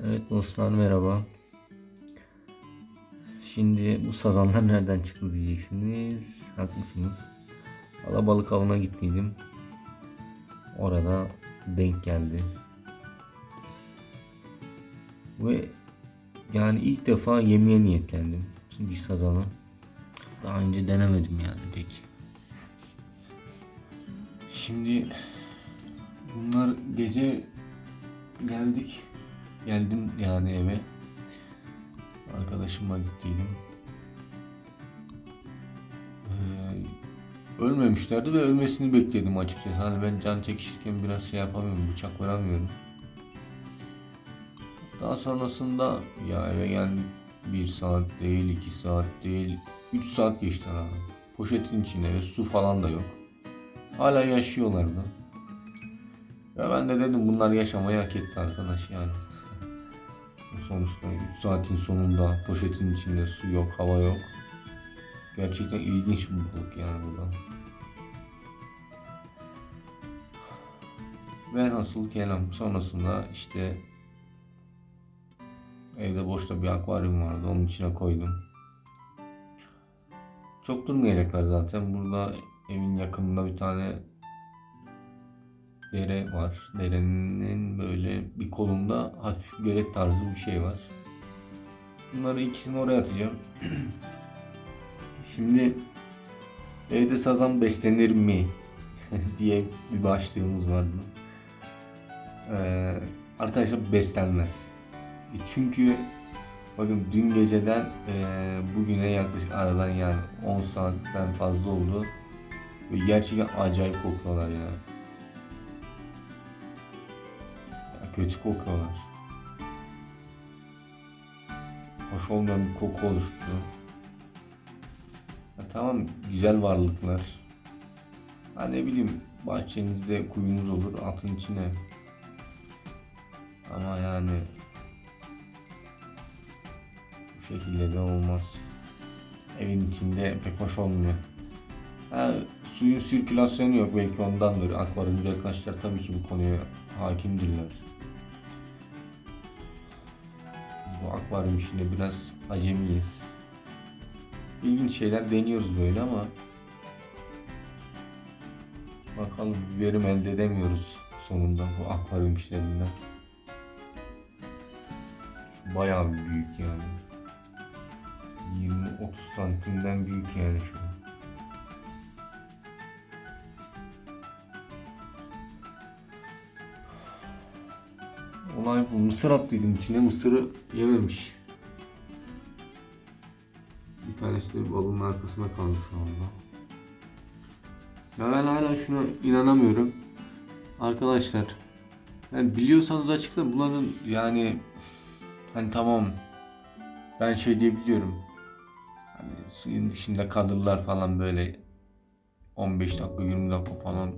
Evet dostlar merhaba. Şimdi bu sazanlar nereden çıktı diyeceksiniz. Haklısınız. Alabalık avına gittiydim. Orada denk geldi. Ve yani ilk defa yemeye niyetlendim. Bir sazanı. Daha önce denemedim yani pek. Şimdi bunlar gece geldik. Geldim yani eve. Arkadaşımla gittiydim. Ee, ölmemişlerdi ve ölmesini bekledim açıkçası. Hani ben can çekişirken biraz şey yapamıyorum, bıçak vuramıyorum. Daha sonrasında ya eve geldik. Bir saat değil, iki saat değil, üç saat geçti abi. Poşetin içinde ve su falan da yok. Hala yaşıyorlardı. Ya ben de dedim bunlar yaşamayı hak etti arkadaş yani. Sonuçta 3 saatin sonunda poşetin içinde su yok, hava yok. Gerçekten ilginç bir balık yani bu da. Ve nasıl kelam sonrasında işte evde boşta bir akvaryum vardı onun içine koydum. Çok durmayacaklar zaten. Burada evin yakınında bir tane dere var. Derenin böyle bir kolunda hafif gölet tarzı bir şey var. Bunları ikisini oraya atacağım. Şimdi evde sazan beslenir mi diye bir başlığımız vardı. Ee, arkadaşlar beslenmez. E Çünkü bakın dün geceden e, bugüne yaklaşık aradan yani 10 saatten fazla oldu. Gerçekten acayip kokuyorlar ya. Kötü kokuyorlar. Hoş olmayan bir koku oluştu. Ya tamam güzel varlıklar. Ha ne bileyim bahçenizde kuyunuz olur atın içine. Ama yani bu şekilde de olmaz. Evin içinde pek hoş olmuyor. Ha, suyun sirkülasyonu yok belki ondandır. Akvaryumcu arkadaşlar tabii ki bu konuya hakimdirler. Bu akvaryum işinde biraz acemiyiz. İlginç şeyler deniyoruz böyle ama bakalım bir verim elde edemiyoruz sonunda bu akvaryum işlerinden. Şu bayağı büyük yani. 20-30 santimden büyük yani şu. Olay bu. Mısır attıydım içine. Mısırı yememiş. Bir tanesi de balığın arkasına kaldı şu anda. Ya ben hala şuna inanamıyorum. Arkadaşlar. Yani biliyorsanız açıklayın. Bunların yani hani tamam ben şey diyebiliyorum. Hani suyun dışında kalırlar falan böyle 15 dakika 20 dakika falan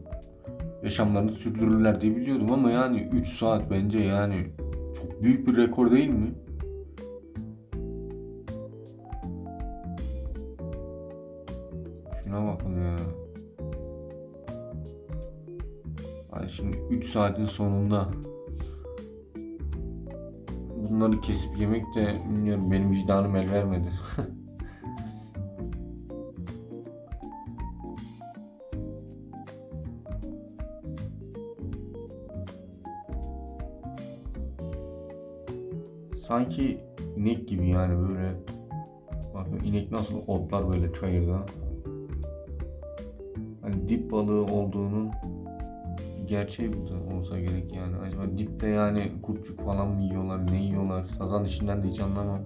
yaşamlarını sürdürürler diye biliyordum ama yani 3 saat bence yani çok büyük bir rekor değil mi? Şuna bakın ya. Hani şimdi 3 saatin sonunda bunları kesip yemek de bilmiyorum benim vicdanım el vermedi. Sanki inek gibi yani böyle. Bakın inek nasıl otlar böyle çayırda. Hani dip balığı olduğunun gerçeği bu olsa gerek yani. Acaba dipte yani kurtçuk falan mı yiyorlar, ne yiyorlar? Sazan işinden de hiç anlamam.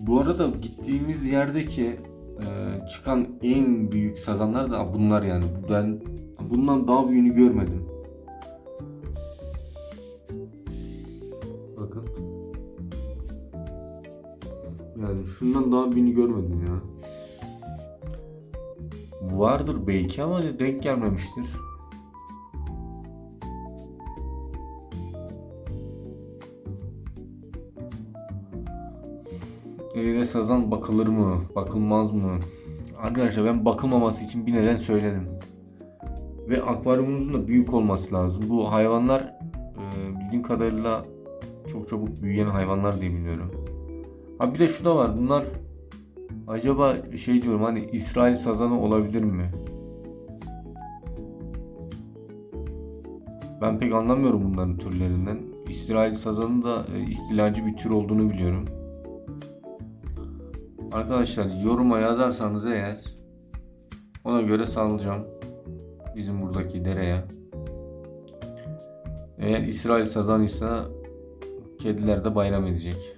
Bu arada gittiğimiz yerdeki e, çıkan en büyük sazanlar da bunlar yani. Ben bundan daha büyüğünü görmedim. Yani şundan daha birini görmedim ya. Vardır belki ama denk gelmemiştir. Evde sazan bakılır mı? Bakılmaz mı? Arkadaşlar ben bakılmaması için bir neden söyledim. Ve akvaryumunuzun da büyük olması lazım. Bu hayvanlar bildiğim kadarıyla çok çabuk büyüyen hayvanlar diye biliyorum. Ha bir de şu da var. Bunlar acaba şey diyorum hani İsrail sazanı olabilir mi? Ben pek anlamıyorum bunların türlerinden. İsrail sazanı da e, istilacı bir tür olduğunu biliyorum. Arkadaşlar yoruma yazarsanız eğer ona göre salacağım bizim buradaki dereye. Eğer İsrail sazanıysa kediler de bayram edecek.